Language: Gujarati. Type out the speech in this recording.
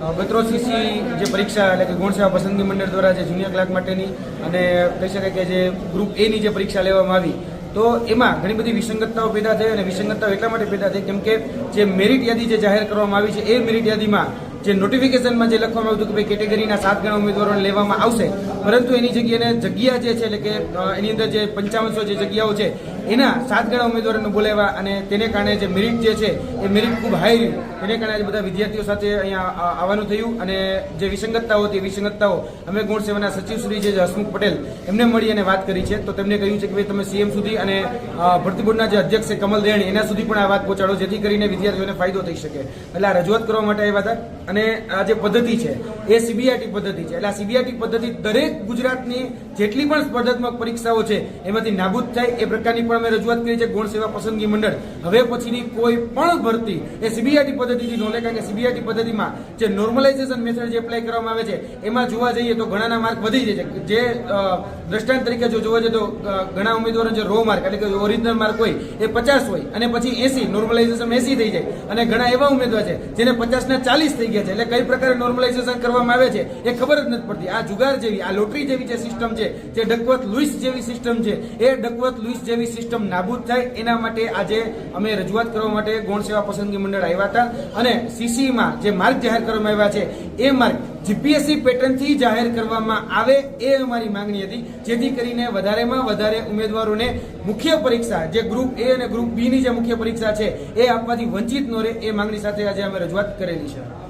બત્રો સીસી જે પરીક્ષા એટલે કે ગુણ સેવા પસંદગી મંડળ દ્વારા જે જુનિયર ક્લાર્ક માટેની અને કહી શકાય કે જે ગ્રુપ એની જે પરીક્ષા લેવામાં આવી, તો એમાં ઘણી બધી વિસંગતતાઓ પેદા થઈ અને વિસંગતતાઓ એટલા માટે પેદા થઈ કેમ કે જે મેરિટ યાદી જે જાહેર કરવામાં આવી છે, એ મેરિટ યાદીમાં જે નોટિફિકેશનમાં જે લખવામાં આવ્યું હતું કે ભાઈ કેટેગરીના સાત ગણા ઉમેદવારોને લેવામાં આવશે, પરંતુ એની જગ્યાએ જગ્યા જે છે એટલે કે એની અંદર જે પંચાવનસો જે જગ્યાઓ છે એના સાત ગણા ઉમેદવારોને બોલાવ્યા અને તેને કારણે જે મેરિટ જે છે, એ મેરિટ ખૂબ હાઈ રહ્યું. તેને કારણે આજે બધા વિદ્યાર્થીઓ સાથે અહીંયા આવવાનું થયું અને જે વિસંગતતાઓ હતી વિસંગતતાઓ અમે ગુણ સેવાના સચિવ શ્રી જે હસમુખ પટેલ એમને મળી અને વાત કરી છે. તો તેમને કહ્યું છે કે ભાઈ તમે સીએમ સુધી અને ભરતી બોર્ડના જે અધ્યક્ષ છે કમલ દેણી, એના સુધી પણ આ વાત પહોંચાડો, જેથી કરીને વિદ્યાર્થીઓને ફાયદો થઈ શકે. એટલે આ રજૂઆત કરવા માટે આવ્યા હતા અને આ જે પદ્ધતિ છે, એ સીબીઆઈટી પદ્ધતિ છે. એટલે આ સીબીઆઈટી પદ્ધતિ દરેક ગુજરાતની જેટલી પણ સ્પર્ધાત્મક પરીક્ષાઓ છે, એમાંથી નાબૂદ થાય એ પ્રકારની પણ અમે રજૂઆત કરી છે ગૌણ સેવા પસંદગી મંડળ. હવે પછીની કોઈ પણ ભરતી એ સીબીઆઈટી પદ્ધતિથી ન કારણ કે સીબીઆઈટી પદ્ધતિમાં જે નોર્મલાઇઝેશન મેથડ જે એપ્લાય કરવામાં આવે છે, એમાં જોવા જઈએ તો ઘણાના માર્ક વધી જાય છે. જે દ્રષ્ટાંત તરીકે જો જોવા જઈએ તો ઘણા ઉમેદવારો જે રો માર્ક એટલે કે ઓરિજિનલ માર્ક હોય, એ પચાસ હોય અને પછી એસી નોર્મલાઇઝેશન એસી થઈ જાય. અને ઘણા એવા ઉમેદવાર છે જેને પચાસના ચાલીસ થઈ ગયા છે. એટલે કઈ પ્રકારે નોર્મલાઇઝેશન કરવામાં આવે છે એ ખબર જ નથી પડતી. આ જુગાર જેવી, આ લોટરી જેવી જે સિસ્ટમ છે, જે ડકવત લુઈસ જેવી સિસ્ટમ છે, એ ડકવત લુઈસ જેવી સિસ્ટમ નાબૂદ થાય એના માટે આજે અમે રજૂઆત કરવા માટે ગૌણ સેવા પસંદગી મંડળ આવ્યા હતા અને સીસીમાં જે માર્ગ જાહેર કરવામાં આવ્યા છે, એ માર્ક જીપીએસસી પેટર્નથી જાહેર કરવામાં આવે એ અમારી માંગણી હતી. જેથી કરીને વધારેમાં વધારે ઉમેદવારોને મુખ્ય પરીક્ષા જે ગ્રુપ એ અને ગ્રુપ બીની જે મુખ્ય પરીક્ષા છે, એ આપવાથી વંચિત ન રહે એ માંગણી સાથે આજે અમે રજૂઆત કરેલી છે.